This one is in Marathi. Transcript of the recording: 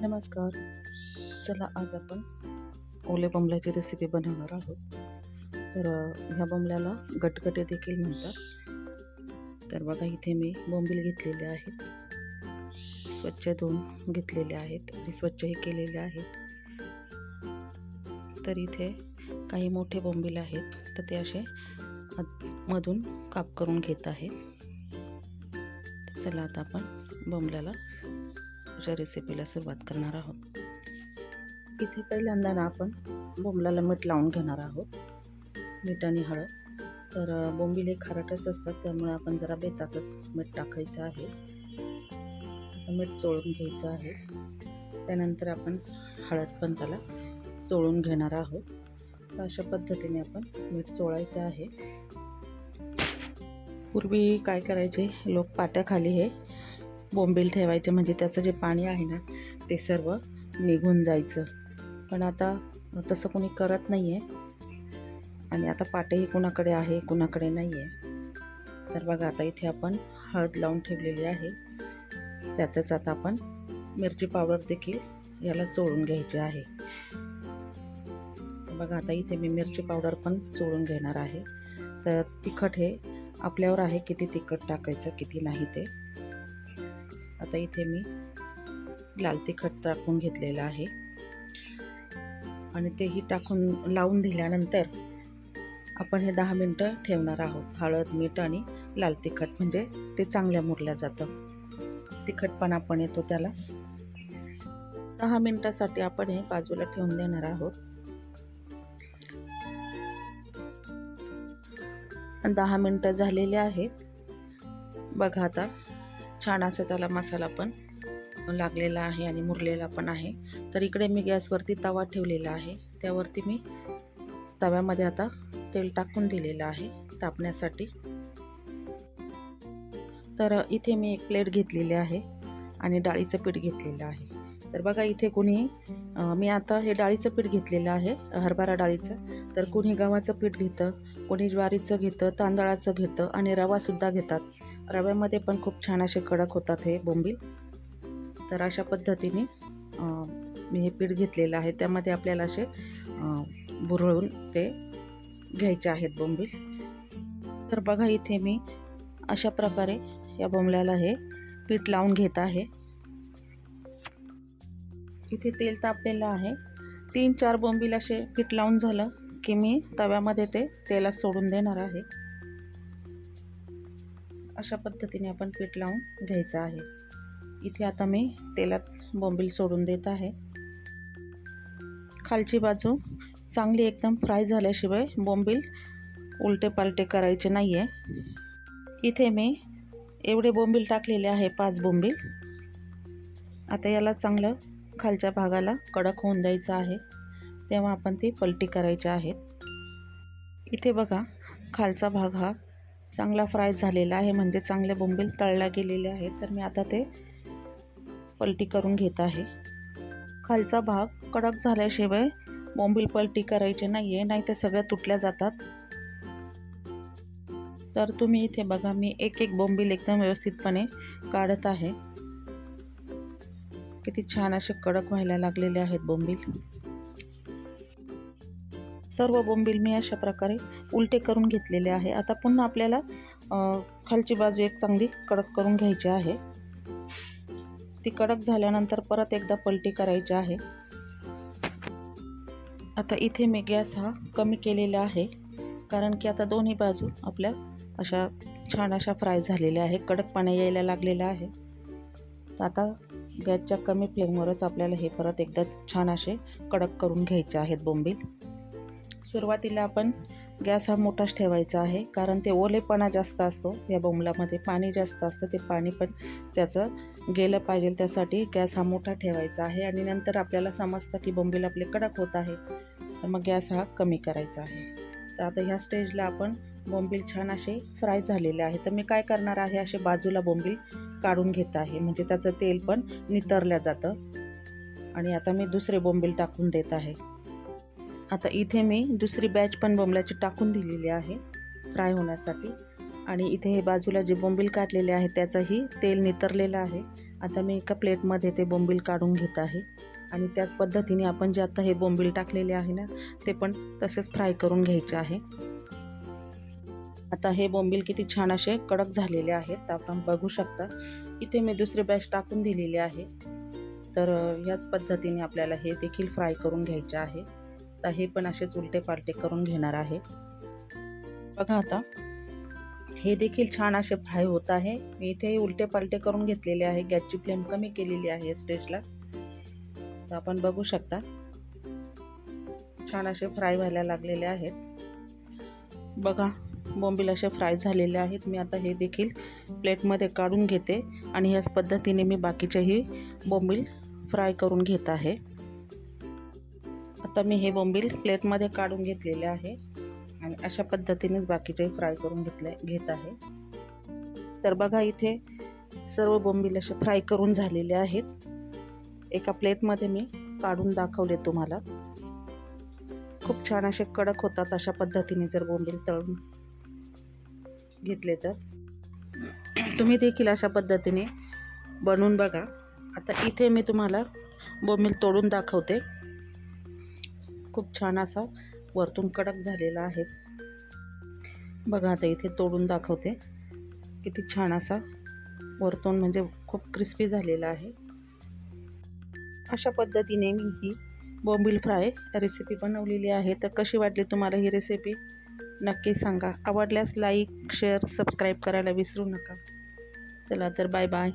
नमस्कार. चला आज आपण ओले बोंबल्याची रेसिपी बनवणार आहोत. तर ह्या बोंबल्याला गटगटे देखील म्हणतात. तर बघा इथे मी बोंबील घेतलेले आहेत. स्वच्छ धुवून घेतलेले आहेत आणि स्वच्छही केलेले आहेत. तर इथे काही मोठे बोंबील आहेत. तर ते असे मधून काप करून घेत आहे. चला आता आपण बोंबल्याला अशा रेसिपीला सुरुवात करणार आहोत. इथे पहिल्यांदा ना आपण बोंबलाला मीठ लावून घेणार आहोत. मीठ आणि हळद. तर बोंबिले खारटच असतात त्यामुळे आपण जरा बेताचंच मीठ टाकायचं आहे. मीठ चोळून घ्यायचं आहे. त्यानंतर आपण हळद पण त्याला चोळून घेणार आहोत. तर अशा पद्धतीने आपण मीठ चोळायचं आहे. पूर्वी काय करायचे? लोक पाट्याखाली हे बोंबील ठेवायचे म्हणजे त्याचं जे पाणी आहे ना ते सर्व निघून जायचं. पण आता तसं कोणी करत नाही आहे आणि आता पाटेही कुणाकडे आहे कुणाकडे नाही आहे तर बघा आता इथे आपण हळद लावून ठेवलेली आहे. त्यातच आता आपण मिरची पावडर देखील याला चोळून घ्यायची आहे. बघा आता इथे मी मिरची पावडर पण चोळून घेणार आहे. तर तिखट हे आपल्यावर आहे किती तिखट टाकायचं किती नाही ते. आता इथे मी लाल तिखट टाकून घेतलेलं आहे. आणि तेही टाकून लावून दिल्यानंतर आपण हे दहा मिनटं ठेवणार आहोत. हळद मीठ आणि लाल तिखट. म्हणजे ते चांगल्या मुरल्या जातं. तिखटपणा पण येतो त्याला. दहा मिनटासाठी आपण हे बाजूला ठेवून देणार आहोत. दहा मिनटं झालेली आहेत. बघा आता छान असं त्याला मसाला पण लागलेला आहे आणि मुरलेला पण आहे. तर इकडे मी गॅसवरती तवा ठेवलेला आहे. त्यावरती मी तव्यामध्ये आता तेल टाकून दिलेलं आहे तापण्यासाठी. तर इथे मी एक प्लेट घेतलेली आहे आणि डाळीचं पीठ घेतलेलं आहे. तर बघा इथे कुणी मी आता हे डाळीचं पीठ घेतलेलं आहे हरभरा डाळीचं. तर कुणी गव्हाचं पीठ घेतं कोणी ज्वारीचं घेतं तांदळाचं घेतं आणि रवासुद्धा घेतात. रव्यामध्ये पण खूप छान असे कडक होतात हे बोंबील. तर अशा पद्धतीने मी हे पीठ घेतलेलं आहे. त्यामध्ये आपल्याला असे बुरळून ते घ्यायचे आहेत बोंबील. तर बघा इथे मी अशा प्रकारे या बोंबल्याला हे पीठ लावून घेत आहे. इथे तेल तापलेलं आहे. तीन चार बोंबील असे पीठ लावून झालं की मी तव्यामध्ये ते तेलात सोडून देणार आहे. अशा पद्धतीने आपण पीठ लावून घ्यायचं आहे. इथे आता मी तेलात बोंबील सोडून देत आहे. खालची बाजू चांगली एकदम फ्राय झाल्याशिवाय बोंबील उलटे पालटे करायचे नाही आहे इथे मी एवढे बोंबील टाकलेले आहे पाच बोंबील. आता याला चांगलं खालच्या भागाला कडक होऊन द्यायचं आहे. तेव्हा आपण ती पलटी करायची आहेत इथे बघा खालचा भाग हा चांगला फ्राय झालेला आहे. म्हणजे चांगले बोंबील तळल्या गेलेले आहेत. तर मी आता ते पलटी करून घेत आहे. खालचा भाग कडक झाल्याशिवाय बोंबील पलटी करायचे नाही आहे नाही ते सगळ्या तुटल्या जातात. तर तुम्ही इथे बघा मी एक एक बोंबील एकदम व्यवस्थितपणे काढत आहे. किती छान असे कडक व्हायला लागलेले आहेत बोंबील. सर्व बोंबील मी अशा प्रकारे उलटे करून घेतलेले आहे. आता पुन्हा आपल्याला खालची बाजू एक चांगली कडक करून घ्यायची आहे. ती कडक झाल्यानंतर परत एकदा पलटी करायची आहे. आता इथे मी गॅस हा कमी केलेला आहे कारण की आता दोन्ही बाजू आपल्या अशा छान अशा फ्राय झालेल्या आहे कडकपणा यायला लागलेलं आहे. तर आता गॅसच्या कमी फ्लेमवरच आपल्याला हे परत एकदा छान असे कडक करून घ्यायचे आहेत बोंबील. सुरुवातीला आपण गॅस हा मोठाच ठेवायचा आहे कारण ते ओलेपणा जास्त असतो या बोंबलामध्ये. पाणी जास्त असतं ते पाणी पण त्याचं गेलं पाहिजे त्यासाठी गॅस हा मोठा ठेवायचा आहे. आणि नंतर आपल्याला समजतं की बोंबील आपले कडक होत आहे तर मग गॅस हा कमी करायचा आहे. तर आता ह्या स्टेजला आपण बोंबील छान असे फ्राय झालेले आहे. तर मी काय करणार आहे असे बाजूला बोंबील काढून घेत आहे. म्हणजे त्याचं तेल पण नितरलं जातं. आणि आता मी दुसरे बोंबील टाकून देत आहे. आता इथे मी दुसरी बॅच पण बोंबल्याची टाकून दिलेली आहे फ्राय होण्यासाठी. आणि इथे हे बाजूला जे बोंबील काढलेले आहे त्याचंही तेल नितरलेलं आहे. आता मी एका प्लेटमध्ये ते बोंबील काढून घेत आहे. आणि त्याच पद्धतीने आपण जे आता हे बोंबील टाकलेले आहे ना ते पण तसेच फ्राय करून घ्यायचे आहे. आता हे बोंबील किती छान असे कडक झालेले आहेत आपण बघू शकता. इथे मी दुसरे बॅच टाकून दिलेली आहे. तर ह्याच पद्धतीने आपल्याला हे देखील फ्राय करून घ्यायचे आहे. आता हे पण असेच उलटे पालटे करून घेणार आहे. बघा आता हे देखील छान असे फ्राय होत आहे. मी इथे उलटे पालटे करून घेतलेले आहे. गॅसची फ्लेम कमी केलेली आहे स्टेजला. तर आपण बघू शकता छान असे फ्राय व्हायला लागलेले आहेत. बघा बोंबील असे फ्राय झालेले आहेत. मी आता हे देखील प्लेटमध्ये काढून घेते आणि ह्याच पद्धतीने मी बाकीचेही बोंबील फ्राय करून घेत आहे. आता मी हे बोंबील प्लेटमध्ये काढून घेतलेले आहे. आणि अशा पद्धतीनेच बाकीचे फ्राय करून घेतले घेत आहे. तर बघा इथे सर्व बोंबील असे फ्राय करून झालेले आहेत. एका प्लेटमध्ये मी काढून दाखवले तुम्हाला. खूप छान असे कडक होतात अशा पद्धतीने जर बोंबील तळून घेतले तर. तुम्ही देखील अशा पद्धतीने बनवून बघा. आता इथे मी तुम्हाला बोंबील तोडून दाखवते. खूप छान असा वरतून कडक झालेला आहे. बघा आता इथे तोडून दाखवते. किती छान असा वरतून म्हणजे खूप क्रिस्पी झालेला आहे. अशा पद्धतीने मी ही बोंबील फ्राय रेसिपी बनवलेली आहे. तर कशी वाटली तुम्हाला ही रेसिपी नक्की सांगा. आवडल्यास लाईक शेअर सबस्क्राईब करायला विसरू नका. चला तर बाय बाय